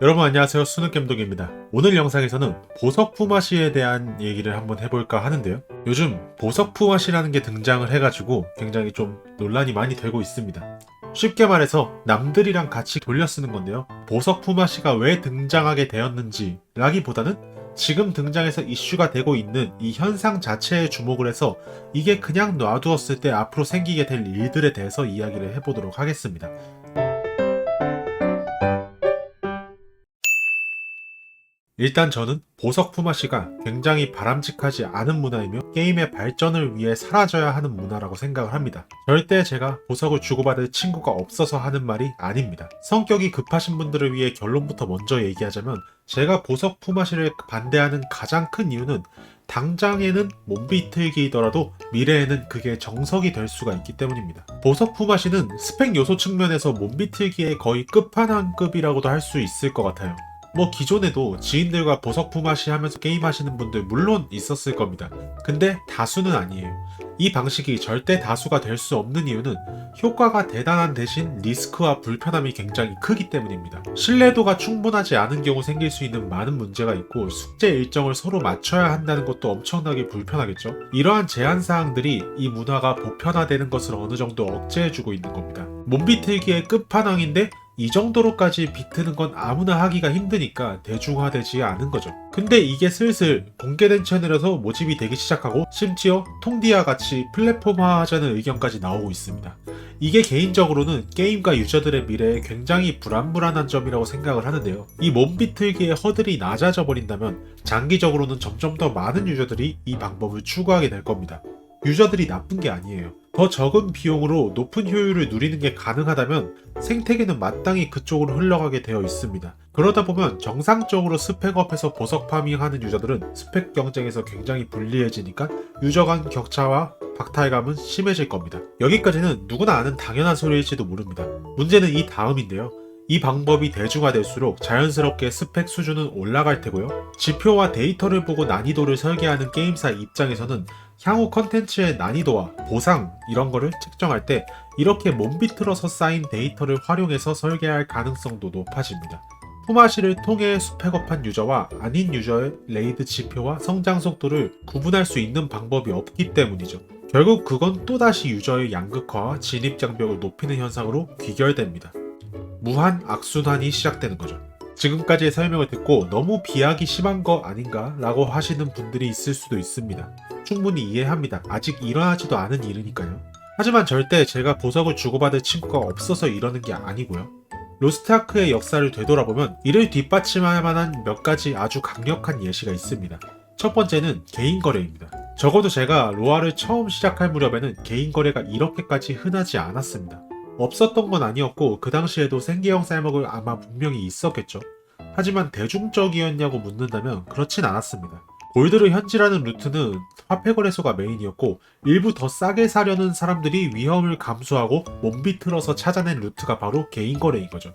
여러분 안녕하세요. 수능겜독입니다. 오늘 영상에서는 보석 품앗이에 대한 얘기를 한번 해볼까 하는데요. 요즘 보석 품앗이라는 게 등장을 해가지고 굉장히 좀 논란이 많이 되고 있습니다. 쉽게 말해서 남들이랑 같이 돌려 쓰는 건데요. 보석 품앗이가 왜 등장하게 되었는지 라기보다는 지금 등장해서 이슈가 되고 있는 이 현상 자체에 주목을 해서 이게 그냥 놔두었을 때 앞으로 생기게 될 일들에 대해서 이야기를 해보도록 하겠습니다 일단 저는 보석 품앗이가 굉장히 바람직하지 않은 문화이며 게임의 발전을 위해 사라져야 하는 문화라고 생각을 합니다. 절대 제가 보석을 주고받을 친구가 없어서 하는 말이 아닙니다. 성격이 급하신 분들을 위해 결론부터 먼저 얘기하자면 제가 보석 품앗이를 반대하는 가장 큰 이유는 당장에는 몸비틀기이더라도 미래에는 그게 정석이 될 수가 있기 때문입니다. 보석 품앗이는 스펙 요소 측면에서 몸비틀기의 거의 끝판왕급이라고도 할 수 있을 것 같아요. 뭐 기존에도 지인들과 보석 품앗이 하면서 게임하시는 분들 물론 있었을 겁니다. 근데 다수는 아니에요. 이 방식이 절대 다수가 될 수 없는 이유는 효과가 대단한 대신 리스크와 불편함이 굉장히 크기 때문입니다. 신뢰도가 충분하지 않은 경우 생길 수 있는 많은 문제가 있고 숙제 일정을 서로 맞춰야 한다는 것도 엄청나게 불편하겠죠. 이러한 제한 사항들이 이 문화가 보편화되는 것을 어느 정도 억제해주고 있는 겁니다. 몸비틀기의 끝판왕인데 이 정도로까지 비트는 건 아무나 하기가 힘드니까 대중화되지 않은 거죠. 근데 이게 슬슬 공개된 채널에서 모집이 되기 시작하고 심지어 통디아 같이 플랫폼화 하자는 의견까지 나오고 있습니다. 이게 개인적으로는 게임과 유저들의 미래에 굉장히 불안불안한 점이라고 생각을 하는데요. 이 몸비틀기의 허들이 낮아져 버린다면 장기적으로는 점점 더 많은 유저들이 이 방법을 추구하게 될 겁니다. 유저들이 나쁜 게 아니에요. 더 적은 비용으로 높은 효율을 누리는 게 가능하다면 생태계는 마땅히 그쪽으로 흘러가게 되어 있습니다. 그러다 보면 정상적으로 스펙업해서 보석 파밍하는 유저들은 스펙 경쟁에서 굉장히 불리해지니까 유저 간 격차와 박탈감은 심해질 겁니다. 여기까지는 누구나 아는 당연한 소리일지도 모릅니다. 문제는 이 다음인데요. 이 방법이 대중화될수록 자연스럽게 스펙 수준은 올라갈 테고요. 지표와 데이터를 보고 난이도를 설계하는 게임사 입장에서는 향후 컨텐츠의 난이도와 보상 이런 거를 측정할 때 이렇게 몸비틀어서 쌓인 데이터를 활용해서 설계할 가능성도 높아집니다. 품앗이를 통해 스펙업한 유저와 아닌 유저의 레이드 지표와 성장 속도를 구분할 수 있는 방법이 없기 때문이죠. 결국 그건 또다시 유저의 양극화와 진입 장벽을 높이는 현상으로 귀결됩니다. 무한 악순환이 시작되는 거죠. 지금까지의 설명을 듣고 너무 비약이 심한 거 아닌가 라고 하시는 분들이 있을 수도 있습니다. 충분히 이해합니다. 아직 일어나지도 않은 일이니까요. 하지만 절대 제가 보석을 주고받을 친구가 없어서 이러는 게 아니고요. 로스트아크의 역사를 되돌아보면 이를 뒷받침할 만한 몇 가지 아주 강력한 예시가 있습니다. 첫 번째는 개인 거래입니다. 적어도 제가 로아를 처음 시작할 무렵에는 개인 거래가 이렇게까지 흔하지 않았습니다. 없었던 건 아니었고 그 당시에도 생계형 쌀먹을 아마 분명히 있었겠죠. 하지만 대중적이었냐고 묻는다면 그렇진 않았습니다. 골드를 현질하는 루트는 화폐 거래소가 메인이었고 일부 더 싸게 사려는 사람들이 위험을 감수하고 몸비틀어서 찾아낸 루트가 바로 개인 거래인 거죠.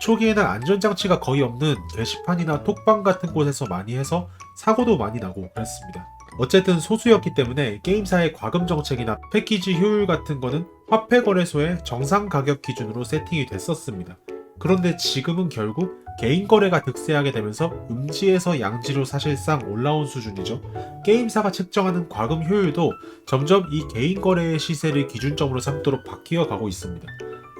초기에는 안전장치가 거의 없는 게시판이나 톡방 같은 곳에서 많이 해서 사고도 많이 나고 그랬습니다. 어쨌든 소수였기 때문에 게임사의 과금 정책이나 패키지 효율 같은 거는 화폐 거래소의 정상 가격 기준으로 세팅이 됐었습니다. 그런데 지금은 결국 개인 거래가 득세하게 되면서 음지에서 양지로 사실상 올라온 수준이죠. 게임사가 측정하는 과금 효율도 점점 이 개인 거래의 시세를 기준점으로 삼도록 바뀌어 가고 있습니다.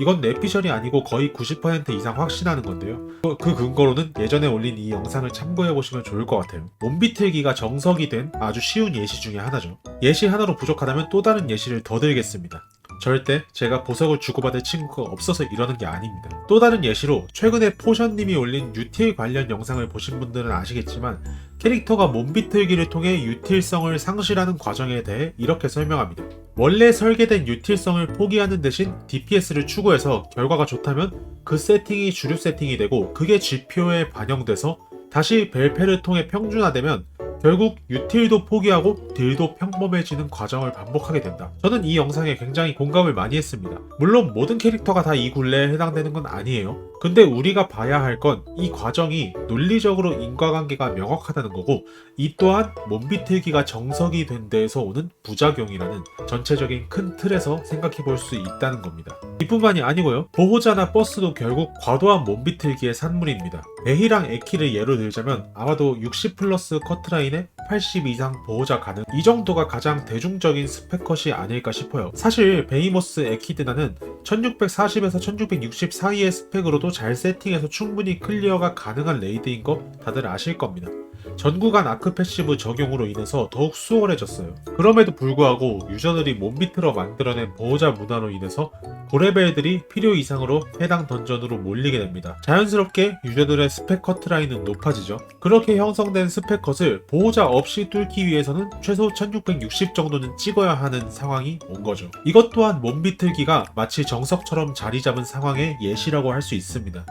이건 내피셜이 아니고 거의 90% 이상 확신하는 건데요. 그- 그 근거로는 예전에 올린 이 영상을 참고해 보시면 좋을 것 같아요. 몸비틀기가 정석이 된 아주 쉬운 예시 중에 하나죠. 예시 하나로 부족하다면 또 다른 예시를 더 들겠습니다. 절대 제가 보석을 주고받을 친구가 없어서 이러는 게 아닙니다. 또 다른 예시로 최근에 포션님이 올린 유틸 관련 영상을 보신 분들은 아시겠지만 캐릭터가 몸비틀기를 통해 유틸성을 상실하는 과정에 대해 이렇게 설명합니다. 원래 설계된 유틸성을 포기하는 대신 DPS를 추구해서 결과가 좋다면 그 세팅이 주류 세팅이 되고 그게 지표에 반영돼서 다시 벨페를 통해 평준화되면 결국 유틸도 포기하고 딜도 평범해지는 과정을 반복하게 된다. 저는 이 영상에 굉장히 공감을 많이 했습니다. 물론 모든 캐릭터가 다 이 굴레에 해당되는 건 아니에요. 근데 우리가 봐야 할 건 이 과정이 논리적으로 인과관계가 명확하다는 거고 이 또한 몸비틀기가 정석이 된 데에서 오는 부작용이라는 전체적인 큰 틀에서 생각해 볼 수 있다는 겁니다. 이뿐만이 아니고요. 보호자나 버스도 결국 과도한 몸비틀기의 산물입니다. 베히랑 에키를 예로 들자면 아마도 60 플러스 커트라인에 80 이상 보호자 가능 이 정도가 가장 대중적인 스펙컷이 아닐까 싶어요. 사실 베이모스 에키드나는 1640에서 1660 사이의 스펙으로도 잘 세팅해서 충분히 클리어가 가능한 레이드인 거 다들 아실 겁니다. 전구간 아크 패시브 적용으로 인해서 더욱 수월해졌어요. 그럼에도 불구하고 유저들이 몸비틀어 만들어낸 보호자 문화로 인해서 고레벨들이 필요 이상으로 해당 던전으로 몰리게 됩니다. 자연스럽게 유저들의 스펙 커트라인은 높아지죠. 그렇게 형성된 스펙 컷을 보호자 없이 뚫기 위해서는 최소 1660 정도는 찍어야 하는 상황이 온 거죠. 이것 또한 몸 비틀기가 마치 정석처럼 자리 잡은 상황의 예시라고 할 수 있습니다.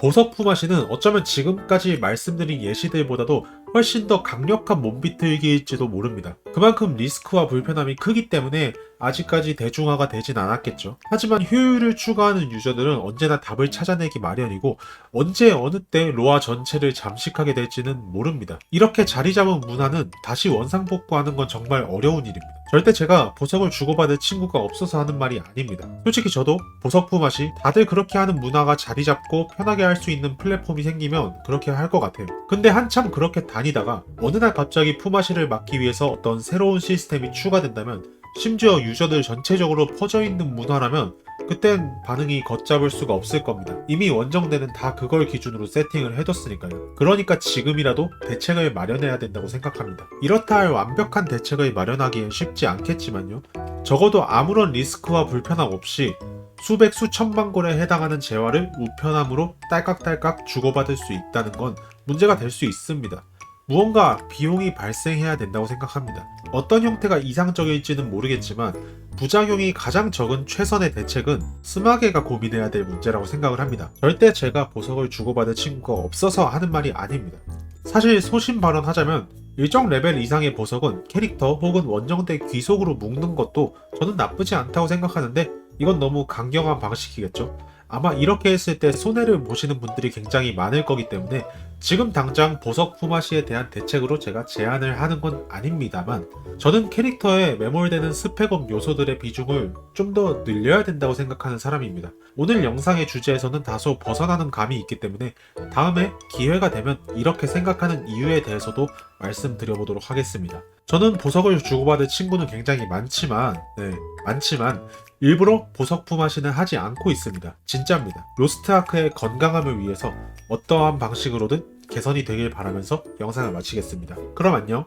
보석 품앗이는 어쩌면 지금까지 말씀드린 예시들보다도 훨씬 더 강력한 몸비틀기일지도 모릅니다. 그만큼 리스크와 불편함이 크기 때문에 아직까지 대중화가 되진 않았겠죠. 하지만 효율을 추구하는 유저들은 언제나 답을 찾아내기 마련이고 언제 어느 때 로아 전체를 잠식하게 될지는 모릅니다. 이렇게 자리 잡은 문화는 다시 원상복구하는 건 정말 어려운 일입니다. 절대 제가 보석을 주고받을 친구가 없어서 하는 말이 아닙니다. 솔직히 저도 보석 품앗이 다들 그렇게 하는 문화가 자리 잡고 편하게 할 수 있는 플랫폼이 생기면 그렇게 할 것 같아요. 근데 한참 그렇게 다니다가 어느 날 갑자기 품앗이를 막기 위해서 어떤 새로운 시스템이 추가된다면 심지어 유저들 전체적으로 퍼져 있는 문화라면 그땐 반응이 걷잡을 수가 없을 겁니다. 이미 원정대는 다 그걸 기준으로 세팅을 해뒀으니까요. 그러니까 지금이라도 대책을 마련해야 된다고 생각합니다. 이렇다 할 완벽한 대책을 마련하기엔 쉽지 않겠지만요. 적어도 아무런 리스크와 불편함 없이 수백 수천만 골에 해당하는 재화를 우편함으로 딸깍딸깍 주고받을 수 있다는 건 문제가 될 수 있습니다. 무언가 비용이 발생해야 된다고 생각합니다. 어떤 형태가 이상적일지는 모르겠지만 부작용이 가장 적은 최선의 대책은 스마게가 고민해야 될 문제라고 생각을 합니다. 절대 제가 보석을 주고받을 친구가 없어서 하는 말이 아닙니다. 사실 소신 발언하자면 일정 레벨 이상의 보석은 캐릭터 혹은 원정대 귀속으로 묶는 것도 저는 나쁘지 않다고 생각하는데 이건 너무 강경한 방식이겠죠. 아마 이렇게 했을 때 손해를 보시는 분들이 굉장히 많을 거기 때문에 지금 당장 보석 품앗이에 대한 대책으로 제가 제안을 하는 건 아닙니다만 저는 캐릭터에 매몰되는 스펙업 요소들의 비중을 좀 더 늘려야 된다고 생각하는 사람입니다. 오늘 영상의 주제에서는 다소 벗어나는 감이 있기 때문에 다음에 기회가 되면 이렇게 생각하는 이유에 대해서도 말씀드려보도록 하겠습니다. 저는 보석을 주고받을 친구는 굉장히 많지만, 네, 많지만 일부러 보석 품앗이는 하지 않고 있습니다. 진짜입니다. 로스트 아크의 건강함을 위해서 어떠한 방식으로든 개선이 되길 바라면서 영상을 마치겠습니다. 그럼 안녕.